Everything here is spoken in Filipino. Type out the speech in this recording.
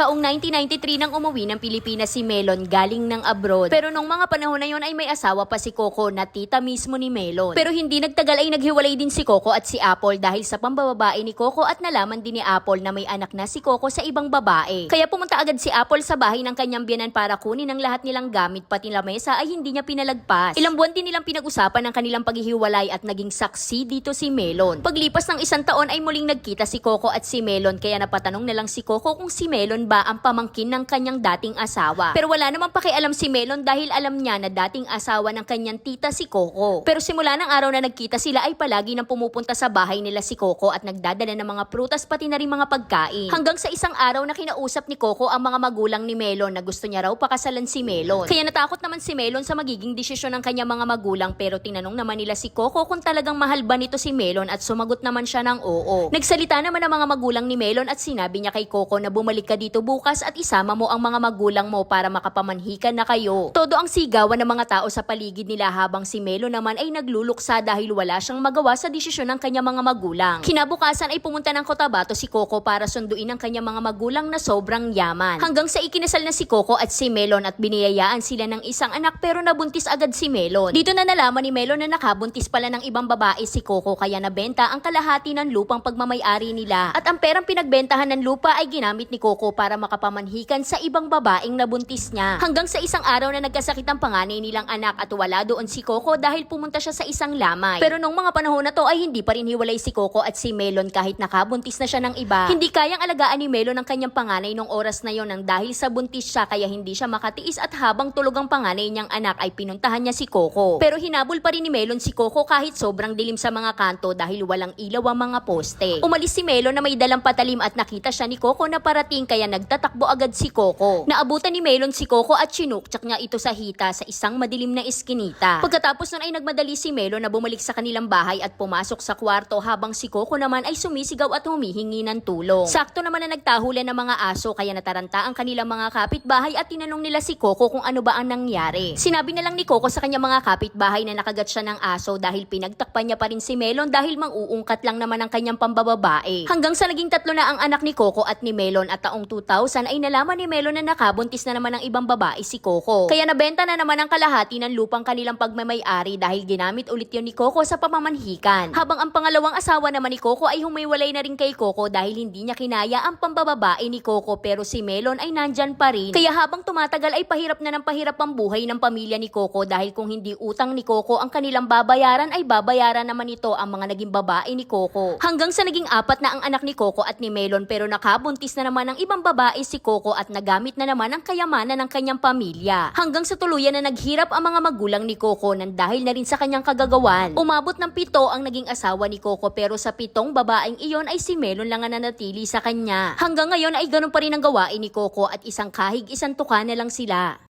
Taong 1993 nang umuwi ng Pilipinas si Melon galing ng abroad. Pero nung mga panahon na yon ay may asawa pa si Coco na tita mismo ni Melon. Pero hindi nagtagal ay naghiwalay din si Coco at si Apple dahil sa pambababae ni Coco at nalaman din ni Apple na may anak na si Coco sa ibang babae. Kaya pumunta agad si Apple sa bahay ng kanyang biyanan para kunin ang lahat nilang gamit pati lamesa ay hindi niya pinalagpas. Ilang buwan din nilang pinag-usapan ang kanilang paghihiwalay at naging saksi dito si Melon. Paglipas ng isang taon ay muling nagkita si Coco at si Melon kaya napatanong na lang si Coco kung si Melon ba ang pamangkin ng kanyang dating asawa. Pero wala namang pakialam si Melon dahil alam niya na dating asawa ng kanyang tita si Coco. Pero simula ng araw na nagkita sila ay palagi nang pumupunta sa bahay nila si Coco at nagdadala ng mga prutas pati na rin mga pagkain. Hanggang sa isang araw na kinausap ni Coco ang mga magulang ni Melon na gusto niya raw pakasalan si Melon. Kaya natakot naman si Melon sa magiging desisyon ng kanyang mga magulang pero tinanong naman nila si Coco kung talagang mahal ba nito si Melon at sumagot naman siya ng oo. Nagsalita naman ang mga magulang ni Melon at sinabi niya kay Coco na bumalik ka dito bukas at isama mo ang mga magulang mo para makapamanhikan na kayo. Todo ang sigawan ng mga tao sa paligid nila habang si Melon naman ay nagluluksa dahil wala siyang magawa sa desisyon ng kanyang mga magulang. Kinabukasan ay pumunta ng Cotabato si Coco para sunduin ang kanyang mga magulang na sobrang yaman. Hanggang sa ikinasal na si Coco at si Melon at biniyayaan sila ng isang anak pero nabuntis agad si Melon. Dito na nalaman ni Melon na nakabuntis pala ng ibang babae si Coco kaya nabenta ang kalahati ng lupang pagmamayari nila. At ang perang pinagbentahan ng lupa ay ginamit ni Coco para makapamanhikan sa ibang babaeng nabuntis niya. Hanggang sa isang araw na nagkasakit ang panganay nilang anak at wala doon si Coco dahil pumunta siya sa isang lamay. Pero nung mga panahon na to ay hindi pa rin hiwalay si Coco at si Melon kahit nakabuntis na siya ng iba. Hindi kayang alagaan ni Melon ang kanyang panganay nung oras na yon nang dahil sa buntis siya kaya hindi siya makatiis at habang tulog ang panganay niyang anak ay pinuntahan niya si Coco. Pero hinabol pa rin ni Melon si Coco kahit sobrang dilim sa mga kanto dahil walang ilaw ang mga poste. Umalis si Melon na may dalang patalim at nakita siya ni Coco na parating kaya nagtatakbo agad si Coco. Naabutan ni Melon si Coco at sinukchak niya ito sa hita sa isang madilim na eskinita. Pagkatapos nun ay nagmadali si Melon na bumalik sa kanilang bahay at pumasok sa kwarto habang si Coco naman ay sumisigaw at humihingi ng tulong. Sakto naman na nagtahulan ng mga aso kaya nataranta ang kanilang mga kapitbahay at tinanong nila si Coco kung ano ba ang nangyari. Sinabi na lang ni Coco sa kanyang mga kapitbahay na nakagat siya ng aso dahil pinagtakpan niya pa rin si Melon dahil mang-uungkat lang naman ang kanyang pambababae. Hanggang sa naging tatlo na ang anak ni Coco at ni Melon at taong 2000 ay nalaman ni Melon na nakabuntis na naman ng ibang babae si Coco. Kaya nabenta na naman ang kalahati ng lupang kanilang pagmamayari dahil ginamit ulit yun ni Coco sa pamamanhikan. Habang ang pangalawang asawa naman ni Coco ay humiwalay na rin kay Coco dahil hindi niya kinaya ang pambababae ni Coco pero si Melon ay nandyan pa rin. Kaya habang tumatagal ay pahirap na ng pahirap ang buhay ng pamilya ni Coco dahil kung hindi utang ni Coco ang kanilang babayaran ay babayaran naman ito ang mga naging babae ni Coco. Hanggang sa naging apat na ang anak ni Coco at ni Melon pero nakabuntis na naman ang ibang babae si Coco at nagamit na naman ang kayamanan ng kanyang pamilya. Hanggang sa tuluyan na naghirap ang mga magulang ni Coco nang dahil na rin sa kanyang kagagawan. Umabot ng pito ang naging asawa ni Coco pero sa pitong babaeng iyon ay si Melon lang ang nanatili sa kanya. Hanggang ngayon ay ganun pa rin ang gawain ni Coco at isang kahig isang tuka na lang sila.